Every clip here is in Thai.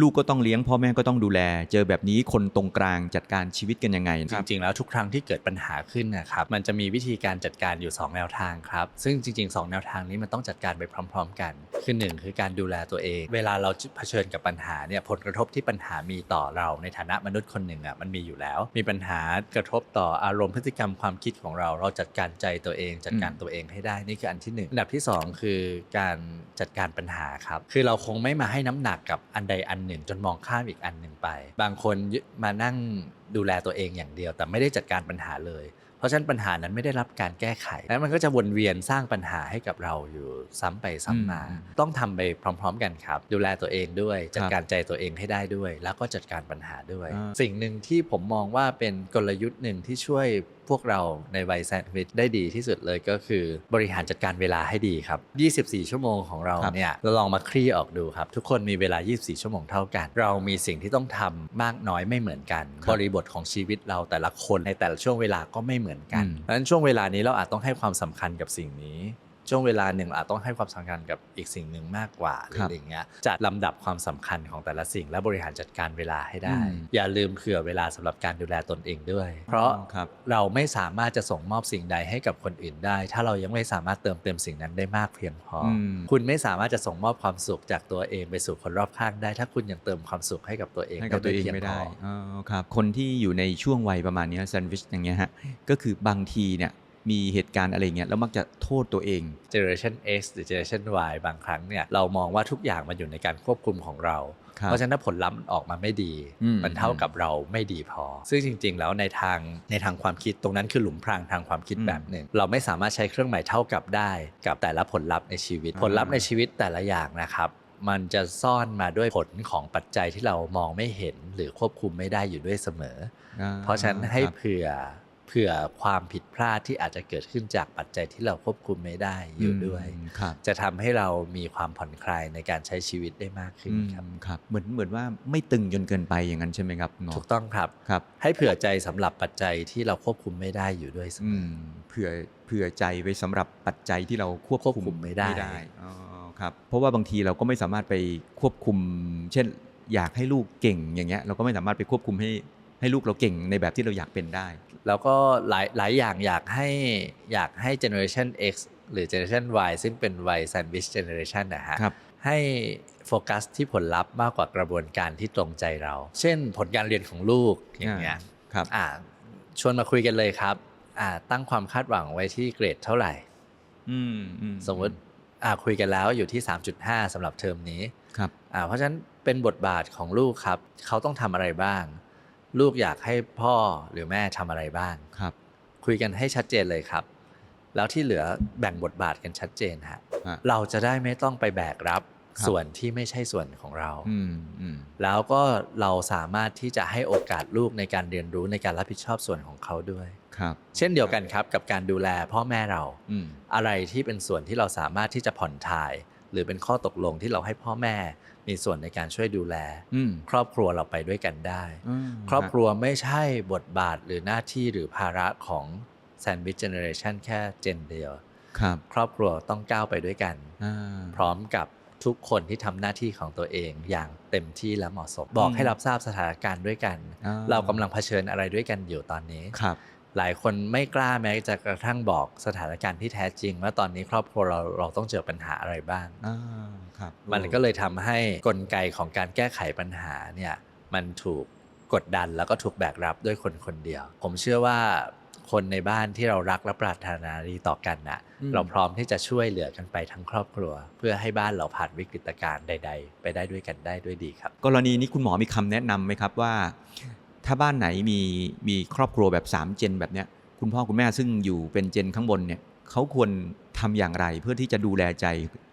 ลูกก็ต้องเลี้ยงพ่อแม่ก็ต้องดูแล เจอแบบนี้คนตรงกลางจัดการชีวิตกันยังไงจริง ๆ แล้วทุกครั้งที่เกิดปัญหาขึ้นนะครับมันจะมีวิธีการจัดการอยู่ 2 แนวทางครับ ซึ่งจริง ๆ 2 แนวทางนี้มันต้องจัดการไปพร้อม ๆ กัน คือหนึ่งคือการดูแลตัวเอง เวลาเราเผชิญกับปัญหาเนี่ยผลกระทบที่ปัญหามีต่อเราในฐานะมนุษย์คนหนึ่งอะมันมีอยู่แล้ว มีปัญหากระทบต่ออารมณ์พฤติกรรมความคิดของเรา เราจัดการใจตัวเอง จัดการตัวเองให้ได้นี่คืออันที่หนึ่งอันดับที่สองคือการจัดการปัญหาครับคือเราคงไม่มาให้น้ำหนักกับอันใดอันหนึ่ง จนมองข้ามอีกอันหนึ่งไป บางคนมานั่งดูแลตัวเองอย่างเดียว แต่ไม่ได้จัดการปัญหาเลย เพราะฉะนั้นปัญหานั้นไม่ได้รับการแก้ไขแล้วมันก็จะวนเวียนสร้างปัญหาให้กับเราอยู่ซ้ำไปซ้ำมาอืมต้องทำไปพร้อม ๆ กันครับ ดูแลตัวเองด้วย จัดครับการใจตัวเองให้ได้ด้วย แล้วก็จัดการปัญหาด้วยอ่าสิ่งหนึ่งที่ผมมองว่าเป็นกลยุทธ์หนึ่งที่ช่วยพ วกเราในวัยแซนด์วิชได้ดีที่สุดเลยก็คือบริหารจัดการเวลาให้ดีครับ 24 ชั่วโมงของเราครับเนี่ยเราลองมาคลี่ออกดูครับ ทุกคนมีเวลา 24 ชั่วโมงเท่ากัน เรามีสิ่งที่ต้องทำมากน้อยไม่เหมือนกันครับบริบทของชีวิตเราแต่ละคนในแต่ละช่วงเวลาก็ไม่เหมือนกันอืมเพราะฉะนั้นช่วงเวลานี้เราอาจต้องให้ความสำคัญกับสิ่งนี้ ช่วงเวลาหนึ่งเราอาจต้องให้ความสำคัญกับอีกสิ่งหนึ่งมากกว่าหรืออะไรอย่างเงี้ยจัดลำดับความสำคัญของแต่ละสิ่งและบริหารจัดการเวลาให้ได้อืมอย่าลืมเผื่อเวลาสำหรับการดูแลตนเองด้วย เพราะครับเราไม่สามารถจะส่งมอบสิ่งใดให้กับคนอื่นได้ ถ้าเรายังไม่สามารถเติมเต็มสิ่งนั้นได้มากเพียงพออมคุณไม่สามารถจะส่งมอบความสุขจากตัวเองไปสู่คนรอบข้างได้ ถ้าคุณยังเติมความสุขให้กับตัวเองให้กับตัวเองพียไม่ได้พอ๋อครับคนที่อยู่ในช่วงวัยประมาณเนี้แซนด์วิชอย่างเงี้ยฮะก็คือบางทีเนี่ย มีเหตุการณ์อะไรเงี้ยแล้วมักจะโทษตัวเอง Generation X หรือ Generation Y บางครั้งเนี่ยเรามองว่าทุกอย่างมันอยู่ในการควบคุมของเราครับเพราะฉะนั้นถ้าผลลัพธ์มันออกมาไม่ดีอืมมันเท่ากับเราไม่ดีพอ ซึ่งจริง ๆ แล้วในทางในทางความคิดตรงนั้นคือหลุมพรางทางความคิดอืมแบบหนึ่ง เราไม่สามารถใช้เครื่องหมายเท่ากับได้ กับแต่ละผลลัพธ์ในชีวิตอ่าผลลัพธ์ในชีวิตแต่ละอย่างนะครับมันจะซ่อนมาด้วยผลของปัจจัยที่เรามองไม่เห็นหรือควบคุมไม่ได้อยู่ด้วยเสมออ่เพราะฉะนั้นให้ครับเผื่อ เผื่อความผิดพลาดที่อาจจะเกิดขึ้นจากปัจจัยที่เราควบคุมไม่ได้อยู่ด้วยอืมครับจะทำให้เรามีความผ่อนคลายในการใช้ชีวิตได้มากขึ้นอืมครับครับเหมือนเหมือนว่าไม่ตึงจนเกินไปอย่างนั้นใช่ไหมครับคุณหมอถูกต้องครับครับ ให้เผื่อใจสำหรับปัจจัยที่เราควบคุมไม่ได้อยู่ด้วยเสมอือมเผื่อเผื่อใจไว้สำหรับปัจจัยที่เราควบควบคุมไม่ได้อ๋อครับเพราะว่าบางทีเราก็ไม่สามารถไปควบคุม เช่นอยากให้ลูกเก่งอย่างเงี้ยเราก็ไม่สามารถไปควบคุมให้ให้ลูกเราเก่งในแบบที่เราอยากเป็นได้ แล้วก็หลายหลายอย่างอยากให้อยากให้ generation X หรือ generation Y ซึ่งเป็นวัย sandwich generation นะฮะครับให้โฟกัสที่ผลลัพธ์มากกว่ากระบวนการที่ตรงใจเรา เช่นผลการเรียนของลูกอย่างเงี้ยครับอ่าชวนมาคุยกันเลยครับอ่าตั้งความคาดหวังไว้ที่เกรดเท่าไหร่อืมอืสมมติอ่าคุยกันแล้วอยู่ที่ 3.5สำหรับเทอมนี้ครับอ่าเพราะฉะนั้นเป็นบทบาทของลูกครับ เขาต้องทำอะไรบ้าง ลูกอยากให้พ่อหรือแม่ทำอะไรบ้างครับ คุยกันให้ชัดเจนเลยครับ แล้วที่เหลือแบ่งบทบาทกันชัดเจนฮะฮะเราจะได้ไม่ต้องไปแบกรับครับส่วนที่ไม่ใช่ส่วนของเราอืมอืมแล้วก็เราสามารถที่จะให้โอกาสลูกในการเรียนรู้ในการรับผิดชอบส่วนของเขาด้วยครับเช่นเดียวกันครับกับการดูแลพ่อแม่เราอืมอะไรที่เป็นส่วนที่เราสามารถที่จะผ่อนถ่าย หรือเป็นข้อตกลงที่เราให้พ่อแม่มีส่วนในการช่วยดูแลอืมครอบครัวเราไปด้วยกันได้อืมครอบครัวไม่ใช่บทบาทหรือหน้าที่หรือภาระของแซนด์วิชเจเนอเรชันแค่เจนเดียวครับครอบครัวต้องก้าวไปด้วยกันอ่าพร้อมกับทุกคนที่ทำหน้าที่ของตัวเองอย่างเต็มที่และเหมาะสม บอกให้รับทราบสถานการณ์ด้วยกันอ่เรากำลังเผชิญอะไรด้วยกันอยู่ตอนนี้ครับ หลายคนไม่กล้าแม้จะกระทั่งบอกสถานการณ์ที่แท้จริง ว่าตอนนี้ครอบครัวเราเราต้องเจอปัญหาอะไรบ้างอ่าครับมันก็เลยทำให้กลไกของการแก้ไขปัญหาเนี่ยมันถูกกดดันแล้วก็ถูกแบกรับด้วยคนคนเดียว ผมเชื่อว่าคนในบ้านที่เรารักและปรารถนาดีต่อกันนะอืมเราพร้อมที่จะช่วยเหลือกันไปทั้งครอบครัว เพื่อให้บ้านเราผ่านวิกฤตการณ์ใด ๆ ไปได้ด้วยกันได้ด้วยดีครับ กรณีนี้คุณหมอมีคำแนะนำไหมครับว่า ถ้าบ้านไหนมีมีครอบครัวแบบ3เจนแบบเนี้ยคุณพ่อคุณแม่ซึ่งอยู่เป็นเจนข้างบนเนี่ยเขาควรทำอย่างไรเพื่อที่จะดูแลใจ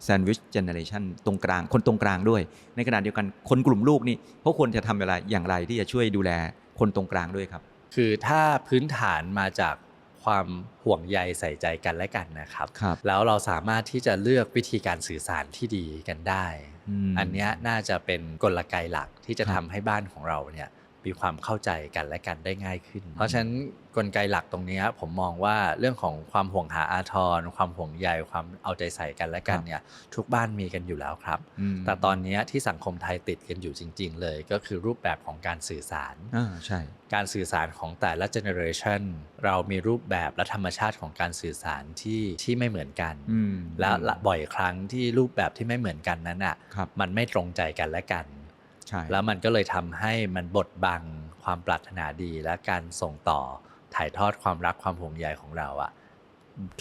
แซนด์วิชเจเนเรชันตรงกลางคนตรงกลางด้วย ในขณะเดียวกันคนกลุ่มลูกนี่เขาควรจะทำอะไรอย่างไรที่จะช่วยดูแลคนตรงกลางด้วยครับ คือถ้าพื้นฐานมาจากความห่วงใยใส่ใจกันและกันนะครับครับแล้วเราสามารถที่จะเลือกวิธีการสื่อสารที่ดีกันได้อืมอันเนี้ยน่าจะเป็นกลไกหลักที่จะครัทำบให้บ้านของเราเนี่ย มีมีความเข้าใจกันและกันได้ง่ายขึ้น เพราะฉะนั้นกลไกหลักตรงเนี้ยผมมองว่าเรื่องของความห่วงหาอาทร ความห่วงใยความเอาใจใส่กันและกันเนี่ยทุกบ้านมีกันอยู่แล้วครับอืมแต่ตอนเนี้ยที่สังคมไทยติดกันอยู่จริง ๆ เลยก็คือรูปแบบของการสื่อสารอ่าใช่การสื่อสารของแต่ละเจเนอเรชันเรามีรูปแบบและธรรมชาติของการสื่อสารที่ที่ไม่เหมือนกันอืมและละบ่อยครั้งที่รูปแบบที่ไม่เหมือนกันนั้นอะครับมันไม่ตรงใจกันและกันใช่ แล้วมันก็เลยทำให้มันบดบังความปรารถนาดีและการส่งต่อถ่ายทอดความรักความห่วงใยของเราอะ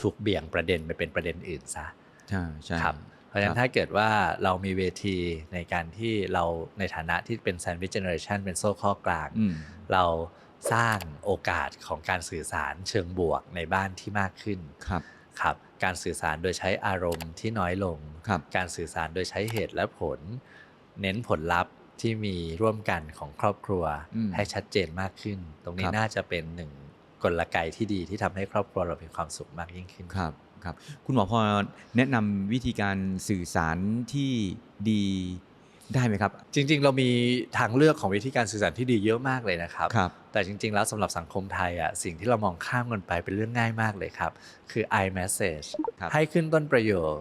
ถูกเบี่ยงประเด็นไปเป็นประเด็นอื่นซะใช่ใช่ครับเพราะฉะนั้ครันบถ้าเกิดว่าเรามีเวทีในการที่เราในฐานะที่เป็นแซนด์วิชเจเนอเรชันเป็นโซ่ข้อกลางอืมเราสร้างโอกาสของการสื่อสารเชิงบวกในบ้านที่มากขึ้นครับครับ การสื่อสารโดยใช้อารมณ์ที่น้อยลงครับการสื่อสารโดยใช้เหตุและผล เน้นผลลัพธ์ ที่มีร่วมกันของครอบครัวอืมให้ชัดเจนมากขึ้น ตรงนี้ครับน่าจะเป็นหนึ่งกลไกที่ดีที่ทำให้ครอบครัวเรามีความสุขมากยิ่งขึ้นครับครับ คุณหมอพอแนะนำวิธีการสื่อสารที่ดีได้ไหมครับ จริง ๆ เรามีทางเลือกของวิธีการสื่อสารที่ดีเยอะมากเลยนะครับครับแต่จริง ๆ แล้วสำหรับสังคมไทยอะสิ่งที่เรามองข้ามกันไปเป็นเรื่องง่ายมากเลยครับ คือ iMessage ครับให้ขึ้นต้นประโยค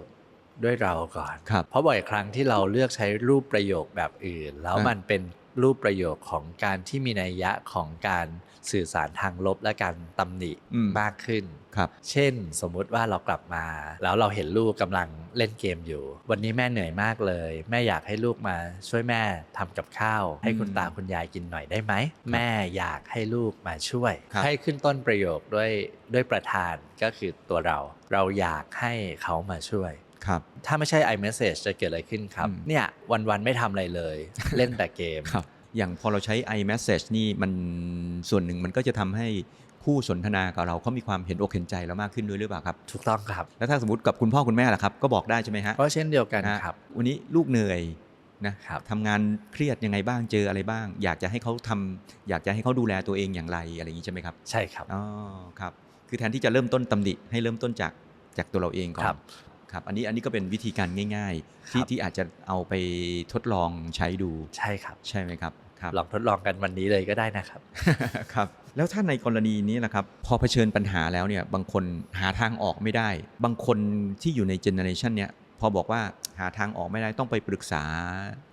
ด้วยเราก่อนครับเพราะบ่อยครั้งที่เราเลือกใช้รูปประโยคแบบอื่น แล้วอะมันเป็นรูปประโยคของการที่มีนัยยะของการสื่อสารทางลบและการตำหนิอืมมากขึ้นครับ เช่น สมมุติว่าเรากลับมา แล้วเราเห็นลูกกำลังเล่นเกมอยู่ วันนี้แม่เหนื่อยมากเลย แม่อยากให้ลูกมาช่วยแม่ทำกับข้าว ให้คุณอืมตาคุณยายกินหน่อยได้ไหม แม่อยากให้ลูกมาช่วยครับให้ขึ้นต้นประโยคด้วยด้วยประธานก็คือตัวเรา เราอยากให้เขามาช่วย ครับถ้าไม่ใช่ iMessage จะเกิดอะไรขึ้นครับอืมเนี่ยวันๆไม่ทำอะไรเลย เล่นแต่เกมครับอย่างพอเราใช้ iMessage นี่มันส่วนหนึ่งมันก็จะทำให้คู่สนทนากับเราเขามีความเห็นอกเห็นใจเรามากขึ้นด้วยหรือเปล่าครับ ถูกต้องครับ แล้วถ้าสมมติกับคุณพ่อคุณแม่ล่ะครับ ก็บอกได้ใช่ไหมฮะเพราะเช่นเดียวกันนะครับ วันนี้ลูกเหนื่อยนะครับทำงานเครียดยังไงบ้างเจออะไรบ้าง อยากจะให้เขาทำอยากจะให้เขาดูแลตัวเองอย่างไรอะไรอย่างนี้ใช่ไหมครับ ใช่ครับอ๋อครับ คือแทนที่จะเริ่มต้นตำหนิให้เริ่มต้นจากจากตัวเราเองก่อครันบ ครับอันนี้อันนี้ก็เป็นวิธีการง่าย ๆ ที่ครับที่อาจจะเอาไปทดลองใช้ดูใช่ครับ ใช่ไหมครับครับลองทดลองกันวันนี้เลยก็ได้นะครับครับแล้วถ้าในกรณีนี้นะครับพอเผชิญปัญหาแล้วเนี่ยบางคนหาทางออกไม่ได้ บางคนที่อยู่ในเจเนอเรชันเนี้ยพอบอกว่าหาทางออกไม่ได้ต้องไปปรึกษา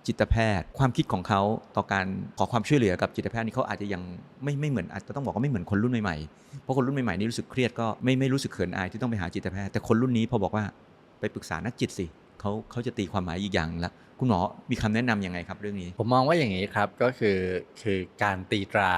จิตแพทย์ ความคิดของเขาต่อการขอความช่วยเหลือกับจิตแพทย์นี่เขาอาจจะยังไม่ไม่เหมือนอาจจะต้องบอกว่าไม่เหมือนคนรุ่นใหม่ๆเพราะคนรุ่นใหม่ๆนี่รู้สึกเครียดก็ไม่ไม่รู้สึกเขินอายที่ต้องไปหาจิตแพทย์แต่คนรุ่นนี้พอบอกว่าไปปรึกษานักจิตสิเขาเขาจะตีความหมายอีกอย่างละคุณหมอมีคำแนะนำยังไงครับเรื่องนี้ ผมมองว่าอย่างนี้ครับก็คือคือการตีตรา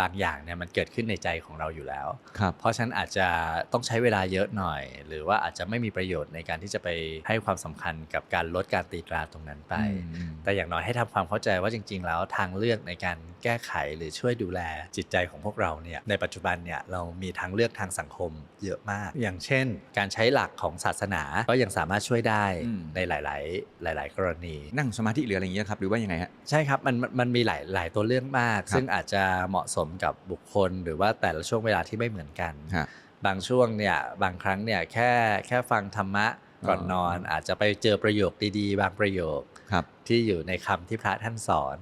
บางอย่างเนี่ยมันเกิดขึ้นในใจของเราอยู่แล้วครับเพราะฉะนั้นอาจจะต้องใช้เวลาเยอะหน่อย หรือว่าอาจจะไม่มีประโยชน์ในการที่จะไปให้ความสำคัญกับการลดการตีตราตรงนั้นไปอืมแต่อย่างน้อยให้ทำความเข้าใจว่าจริง ๆ แล้วทางเลือกในการแก้ไขหรือช่วยดูแลจิตใจของพวกเราเนี่ยในปัจจุบันเนี่ยเรามีทางเลือกทางสังคมเยอะมาก อย่างเช่น การใช้หลักของศาสนาก็ยังสามารถช่วยได้อืมในหลาย ๆ หลาย ๆ กรณีนั่งสมาธิหรืออะไรอย่างเงี้ยครับหรือว่ายังไงฮะ ใช่ครับมันมันมันมีหลายหลายตัวเรื่องมาก ครับซึ่งอาจจะเหมาะสมกับบุคคล หรือว่าแต่ละช่วงเวลาที่ไม่เหมือนกัน ฮะบางช่วงเนี่ยบางครั้งเนี่ยแค่แค่ฟังธรรมะก่อนอ๋อนอน อาจจะไปเจอประโยคดีๆ บางประโยคครับ ที่อยู่ในคำที่พระท่านสอน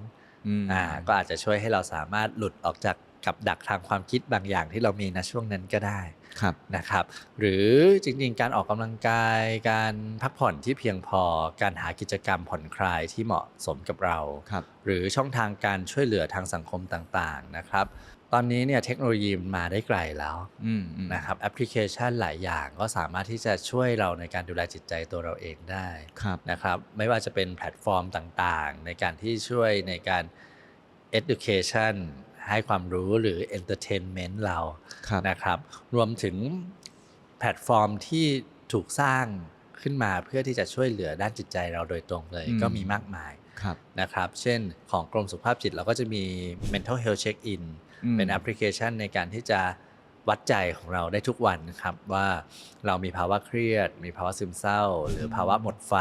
อืมอ่าก็อาจจะช่วยให้เราสามารถหลุดออกจาก กับดักทางความคิดบางอย่างที่เรามีณช่วงนั้นก็ได้ครับนะครับ หรือจริงๆ การออกกำลังกาย การพักผ่อนที่เพียงพอ การหากิจกรรมผ่อนคลายที่เหมาะสมกับเราครับหรือช่องทางการช่วยเหลือทางสังคมต่างๆนะครับ ตอนนี้เนี่ยเทคโนโลยีมันมาได้ไกลแล้วอืมอืมนะครับแอปพลิเคชันหลายอย่างก็สามารถที่จะช่วยเราในการดูแลจิตใจตัวเราเองได้ครับนะครับ ไม่ว่าจะเป็นแพลตฟอร์มต่างๆ ในการที่ช่วยในการ education ให้ความรู้หรือ entertainment เราครับนะครับ รวมถึงแพลตฟอร์มที่ถูกสร้างขึ้นมาเพื่อที่จะช่วยเหลือด้านจิตใจเราโดยตรงเลยอืมก็มีมากมายครับนะครับ เช่นของกรมสุขภาพจิตเราก็จะมี mental health check in อืมเป็นแอปพลิเคชันในการที่จะวัดใจของเราได้ทุกวันครับว่าเรามีภาวะเครียด มีภาวะซึมเศร้า หรือภาวะหมดไฟ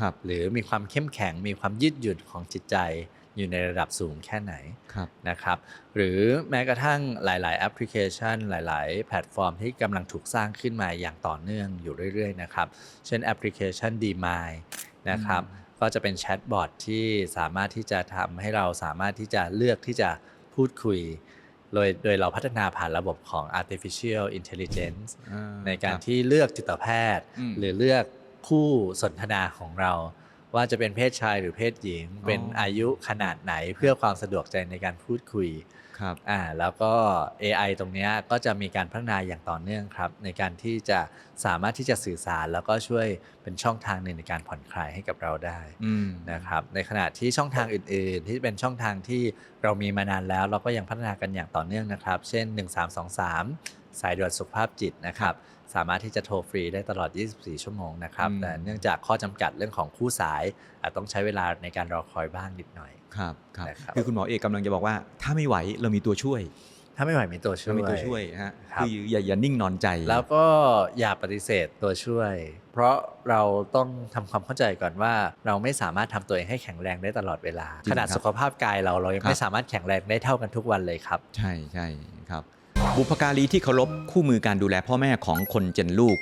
ครับหรือมีความเข้มแข็งมีความยืดหยุ่นของจิตใจ อยู่ในระดับสูงแค่ไหนครับนะครับ หรือแม้กระทั่งหลาย ๆ แอปพลิเคชัน หลาย ๆ แพลตฟอร์มที่กำลังถูกสร้างขึ้นมาอย่างต่อเนื่องอยู่เรื่อย ๆ นะครับ เช่นแอปพลิเคชัน d m i นะครับก็จะเป็นแชทบอทที่สามารถที่จะทำให้เราสามารถที่จะเลือกที่จะพูพูดคุยโดยโดยเราพัฒนาผ่านระบบของ artificial intelligence อ่าในการครับที่เลือกจิตแพทย์อืมหรือเลือกคู่สนทนาของเรา ว่าจะเป็นเพศชายหรือเพศหญิงอ๋อเป็นอายุขนาดไหนเพื่อความสะดวกใจในการพูดคุยครับอ่าแล้วก็ AI ตรงเนี้ยก็จะมีการพัฒนาอย่างต่อเนื่องครับ ในการที่จะสามารถที่จะสื่อสารแล้วก็ช่วยเป็นช่องทางหนึ่งในการผ่อนคลายให้กับเราได้อืมนะครับในขณะที่ช่องทางอื่น ๆ ที่เป็นช่องทางที่เรามีมานานแล้ว เราก็ยังพัฒนากันอย่างต่อเนื่องนะครับ เช่น 1323 สายด่วนสุขภาพจิตนะครับ สามารถที่จะโทรฟรีได้ตลอด 24 ชั่วโมงนะครับอืมแต่เนื่องจากข้อจำกัดเรื่องของคู่สาย อาจต้องใช้เวลาในการรอคอยบ้างนิดหน่อย ครับครับนะครับคือคุณหมอเอกกำลังจะบอกว่า ถ้าไม่ไหวเรามีตัวช่วย ถ้าไม่ไหวมีตัวช่วยเรามีตัวช่วยฮะครับคืออย่าอย่านิ่งนอนใจ แล้วก็อย่าปฏิเสธตัวช่วย เพราะเราต้องทำความเข้าใจก่อนว่า เราไม่สามารถทำตัวเองให้แข็งแรงได้ตลอดเวลาจริงขนาดครับสุขภาพกายเราเรายังครับไม่สามารถแข็งแรงได้เท่ากันทุกวันเลยครับ ใช่ใช่ครับ บุพการีที่เคารพคู่มือการดูแลพ่อแม่ของคนเจนลูก